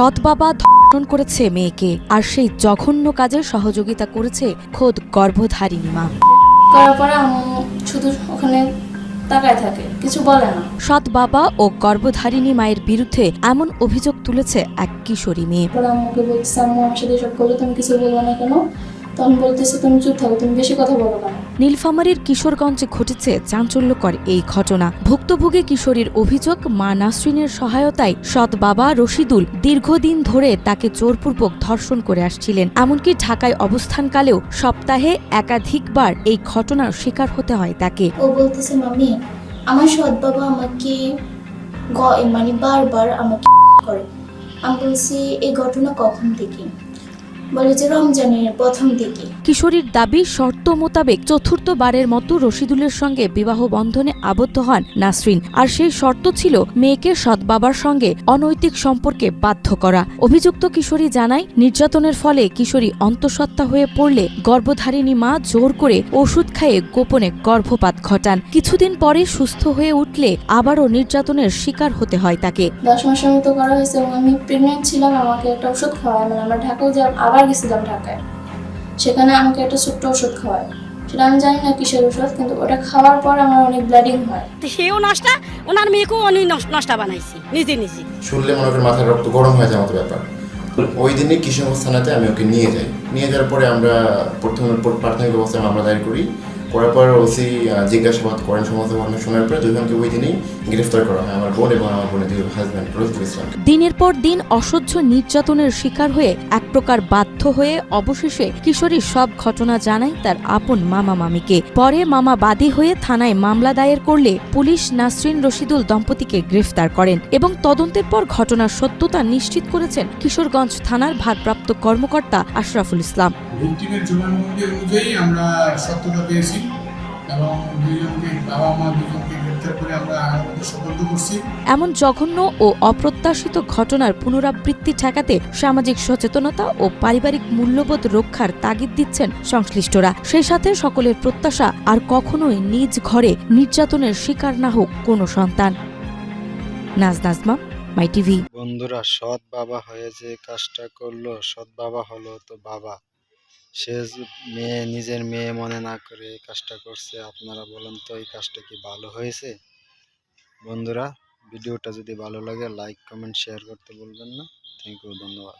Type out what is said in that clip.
সৎ বাবা ধর্ষণ করেছে মেয়েকে আর সেই জঘন্য কাজে সহযোগিতা করেছে খোদ গর্ভধারিণী মা। করার পরে শুধু ওখানে তাকায় থাকে কিছু বলে না। সৎ বাবা ও গর্ভধারিণী মায়ের বিরুদ্ধে এমন অভিযোগ তুলেছে এক কিশোরী মেয়ে। আম্মুকে আম্মু আমার সাথে সব করলে তুমি কিছু বলব না কেন? তখন বলতেছে তুমি চুপ থাকো তুমি বেশি কথা বলো কেন? নীলফামারীর কিশোরগঞ্জে ঘটেছে চাঞ্চল্যকর এই ঘটনা। ভুক্তভোগী কিশোরীর অভিযোগ মা নাসরিনের সহায়তায় সৎ বাবা রশিদুল দীর্ঘদিন ধরে তাকে জোরপূর্বক ধর্ষণ করে আসছিলেন। এমনকি ঢাকায় অবস্থানকালেও সপ্তাহে একাধিকবার এই ঘটনার শিকার হতে হয় তাকে। ও বলতেছে মামি আমার সৎ বাবা আমাকে মানে বারবার আমাকে করে। আমি বলছি এই ঘটনা কখন থেকে? বলে যে রমজানের প্রথম থেকে কিশোরীর দাবি শর্ত মোতাবেক চতুর্থবারের মতো রশিদুলের সঙ্গে বিবাহ বন্ধনে আবদ্ধ হন নাসরিন। আর সেই শর্ত ছিল মেয়েকে সৎ বাবার সঙ্গে অনৈতিক সম্পর্কে বাধ্য করা। অভিযুক্ত কিশোরী জানায় নির্যাতনের ফলে কিশোরী অন্তঃসত্ত্বা হয়ে পড়লে গর্ভধারিণী মা জোর করে ওষুধ খাইয়ে গোপনে গর্ভপাত ঘটান। কিছুদিন পরে সুস্থ হয়ে উঠলে আবারও নির্যাতনের শিকার হতে হয় তাকে। দশ মাসের মতো করা হয়েছে এবং আমি প্রেগনেন্ট ছিলাম আমাকে একটা ওষুধ খাওয়ায় মানে আমরা ঢাকায় যে আবার গেছিলাম ঢাকায়। সেখানে আমাকে একটা ছোট্ট ওষুধ খাওয়ায়। সেটা আমি জানি না কিসের ওষুধ কিন্তু ওটা খাওয়ার পর আমার অনেক ব্লিডিং হয়। তো সেও নষ্টা ওনার মেয়েকেও অনেক নষ্ট- বানাইছি নিজে নিজে। শুনলে মনে করেন মাথার রক্ত গরম হয়ে যাওয়ার মতো ব্যাপার। ওই দিনই কিশোরগঞ্জ থানাতে আমি ওকে নিয়ে যাই। নিয়ে যাওয়ার পরে আমরা প্রথমে প্রাথমিক অবস্থায় আমরা দায়ের করি। করার পর ওসি জিজ্ঞাসাবাদ করেন সমস্ত ঘটনা শোনার পরে দুজনকে ওই দিনেই গ্রেফতার করা হয় আমার বোন এবং আমার বোনের দুই হাজব্যান্ড রফিকুল ইসলাম দিনের পর দিন অসহ্য নির্যাতনের শিকার হয়ে এক প্রকার বাধ্য হয়ে অবশেষে কিশোরী সব ঘটনা জানায় তার আপন মামা মামিকে। পরে মামা বাদী হয়ে থানায় মামলা দায়ের করলে পুলিশ নাসরিন রশিদুল দম্পতিকে গ্রেফতার করেন এবং তদন্তের পর ঘটনার সত্যতা নিশ্চিত করেছেন কিশোরগঞ্জ থানার ভারপ্রাপ্ত কর্মকর্তা আশরাফুল ইসলাম। ভিক্টিমের জবানবন্দি অনুযায়ী আমরা সত্যতা পেয়েছি। এবং দুজনকে বাবা মা দুজনকে গ্রেপ্তার করে আমরা সতর্ক করছি। এমন জঘন্য ও অপ্রত্যাশিত ঘটনার পুনরাবৃত্তি ঠেকাতে সামাজিক সচেতনতা ও পারিবারিক মূল্যবোধ রক্ষার তাগিদ দিচ্ছেন সংশ্লিষ্টরা। সেই সাথে সকলের প্রত্যাশা আর কখনোই নিজ ঘরে নির্যাতনের শিকার না হোক কোনো সন্তান। Naz Nazma my TV. বন্ধুরা সৎ বাবা হয়ে যে কাজটা করল সৎ বাবা হলো তো বাবা। সে মেয়ে, নিজের মেয়ে মনে না করে এই কাজটা করছে, আপনারা বলেন তো এই কাজটা কি ভালো হয়েছে? বন্ধুরা, ভিডিওটা যদি ভালো লাগে লাইক কমেন্ট শেয়ার করতে বলবেন না। থ্যাংক ইউ ধন্যবাদ।